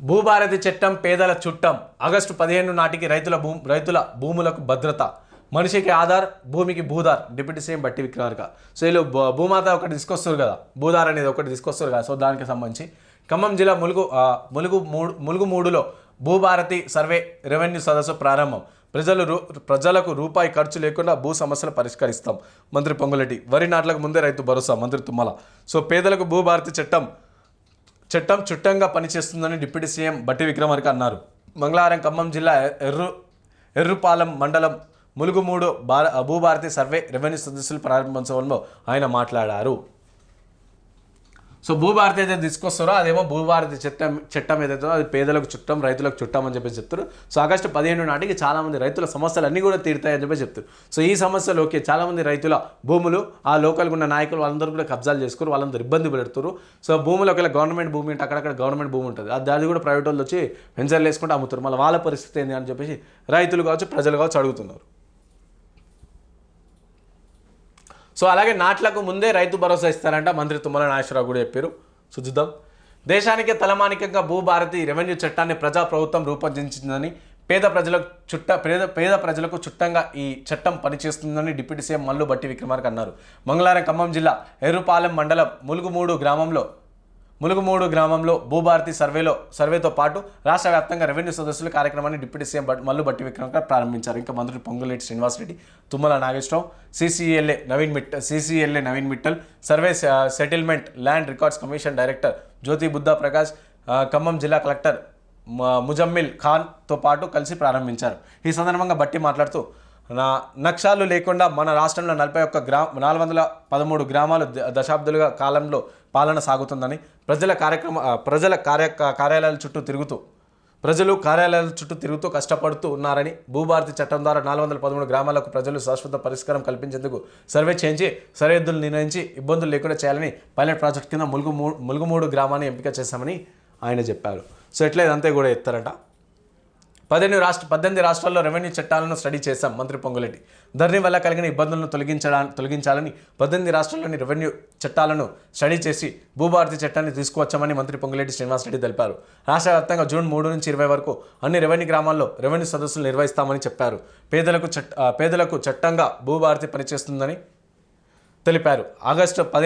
భూభారతి చట్టం పేదల చుట్టం. ఆగస్టు పదిహేను నాటికి రైతుల భూ రైతుల భూములకు భద్రత. మనిషికి ఆధార్ భూమికి భూధార్. డిప్యూటీ సీఎం బట్టి విక్రమార్క. సో వీళ్ళు భూ- భూమాత ఒకటి తీసుకొస్తారు కదా. భూధార్ అనేది ఒకటి తీసుకొస్తారు కదా. సో దానికి సంబంధించి. ఖమ్మం జిల్లా ములుగు ములుగు మూడు ములుగు మూడులో భూభారతి సర్వే రెవెన్యూ సదస్సు ప్రారంభం. ప్రజలు రూ ప్రజలకు రూపాయి ఖర్చు లేకుండా భూ సమస్యలు పరిష్కరిస్తాం. మంత్రి పొంగులటి వరి నాట్లకు ముందే రైతు భరోసా. మంత్రి తుమ్మల. సో పేదలకు భూభారతి చట్టం చట్టం చుట్టంగా పనిచేస్తుందని డిప్యూటీ సీఎం బట్టి విక్రమార్క అన్నారు. మంగళవారం ఖమ్మం జిల్లా ఎర్రు ఎర్రుపాలెం మండలం ములుగుమూడు భార భూభారతి సర్వే రెవెన్యూ సదస్సులు ప్రారంభోత్సవంలో ఆయన మాట్లాడారు. సో భూభారతి అయితే తీసుకొస్తారో అదేమో భూభారతి చట్టం చట్టం ఏదైతే అది పేదలకు చుట్టం రైతులకు చుట్టం అని చెప్పేసి చెప్తారు. సో ఆగస్టు పదిహేను నాటికి చాలామంది రైతుల సమస్యలు అన్నీ కూడా తీరుతాయని చెప్పి చెప్తారు. సో ఈ సమస్యలు ఓకే చాలామంది రైతుల భూములు ఆ లోకల్గా ఉన్న నాయకులు వాళ్ళందరూ కూడా కబ్జాలు చేసుకుని వాళ్ళందరూ ఇబ్బంది పెడుతున్నారు. సో భూములు ఒకవేళ గవర్నమెంట్ భూమి ఉంటే అక్కడక్కడ గవర్నమెంట్ భూమి ఉంటుంది. అది అది కూడా ప్రైవేట్ వాళ్ళు వచ్చి వెంచర్లు వేసుకుంటూ అమ్ముతారు. మళ్ళీ వాళ్ళ పరిస్థితి ఏంది అని చెప్పేసి రైతులు కావచ్చు ప్రజలు కావచ్చు అడుగుతున్నారు. సో అలాగే నాట్లకు ముందే రైతు భరోసా ఇస్తారంట మంత్రి తుమ్మల నాగేశ్వరరావు కూడా చెప్పారు. సో చూద్దాం దేశానికి తలమానికంగా భూభారతి రెవెన్యూ చట్టాన్ని ప్రజా ప్రభుత్వం రూపొందించిందని పేద ప్రజలకు చుట్ట పేద పేద ప్రజలకు చుట్టంగా ఈ చట్టం పనిచేస్తుందని డిప్యూటీ సీఎం మల్లు బట్టి విక్రమార్క అన్నారు. మంగళవారం ఖమ్మం జిల్లా ఎర్రుపాలెం మండలం ములుగుమూడు గ్రామంలో ములుగుమూడు గ్రామంలో భూభారతి సర్వేలో సర్వేతో పాటు రాష్ట్ర వ్యాప్తంగా రెవెన్యూ సదస్సుల కార్యక్రమాన్ని డిప్యూటీ సీఎం మల్లు బట్టి విక్రమంగా ప్రారంభించారు. ఇంకా మంత్రులు Ponguleti Srinivasa Reddy Tummala Nageswara Rao CCLA Naveen Mit CCLA Naveen Mittal survey settlement land records commission director Jyothi Buddha Prakash Khammam జిల్లా కలెక్టర్ ముజమ్మిల్ ఖాన్తో పాటు కలిసి ప్రారంభించారు. ఈ సందర్భంగా బట్టి మాట్లాడుతూ నక్షాలు లేకుండా మన రాష్ట్రంలో నలభై ఒక్క గ్రా నాలుగు వందల పదమూడు గ్రామాలు ద- దశాబ్దాలుగా కాలంలో పాలన సాగుతుందని ప్రజల కార్యక్రమ ప్రజల కార్య కార్యాలయాల చుట్టూ తిరుగుతూ ప్రజలు కార్యాలయాల చుట్టూ తిరుగుతూ కష్టపడుతూ ఉన్నారని భూభారతి చట్టం ద్వారా నాలుగు వందల పదమూడు గ్రామాలకు ప్రజలు శాశ్వత పరిష్కారం కల్పించేందుకు సర్వే చేయించి సరిహద్దులు నిర్ణయించి ఇబ్బందులు లేకుండా చేయాలని పైలట్ ప్రాజెక్ట్ కింద ములుగు మూ ములుగుమూడు గ్రామాన్ని ఎంపిక చేశామని ఆయన చెప్పారు. సో ఎట్లా ఇదంతా కూడా ఎత్తారట? పదిహేను రాష్ట్ర పద్దెనిమిది రాష్ట్రాల్లో రెవెన్యూ చట్టాలను స్టడీ చేశాం మంత్రి పొంగులెడ్డి. ధరణి వల్ల కలిగిన ఇబ్బందులను తొలగించడా తొలగించాలని పద్దెనిమిది రాష్ట్రాల్లోని రెవెన్యూ చట్టాలను స్టడీ చేసి భూభారతి చట్టాన్ని తీసుకువచ్చామని మంత్రి పొంగులెడ్డి శ్రీనివాసరెడ్డి తెలిపారు. రాష్ట్ర వ్యాప్తంగా జూన్ మూడు నుంచి ఇరవై వరకు అన్ని రెవెన్యూ గ్రామాల్లో రెవెన్యూ సదస్సులు నిర్వహిస్తామని చెప్పారు. పేదలకు చట్ట పేదలకు చట్టంగా భూభారతి పనిచేస్తుందని తెలిపారు. ఆగస్టు పది